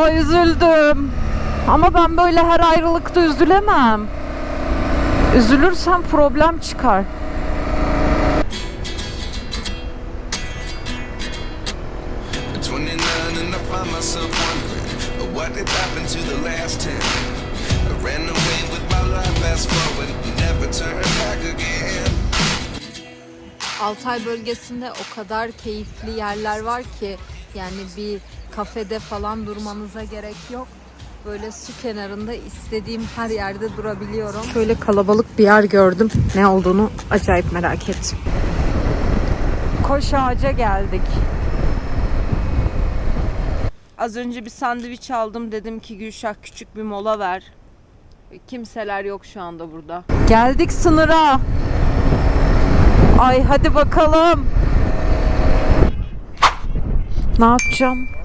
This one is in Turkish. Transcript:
Ya üzüldüm. Ama ben böyle her ayrılıkta üzülemem. Üzülürsem problem çıkar. At 29 and I find myself wondering what did happen to the last 10. I ran away with my life, fast forward, never turn back again. Altay bölgesinde o kadar keyifli yerler var ki yani bir kafede falan durmanıza gerek yok. Böyle su kenarında istediğim her yerde durabiliyorum. Şöyle kalabalık bir yer gördüm. Ne olduğunu acayip merak ettim. Koş ağaca geldik. Az önce bir sandviç aldım. Dedim ki Gülşah küçük bir mola ver. Kimseler yok şu anda burada. Geldik sınıra. Ay hadi bakalım. Ne yapacağım?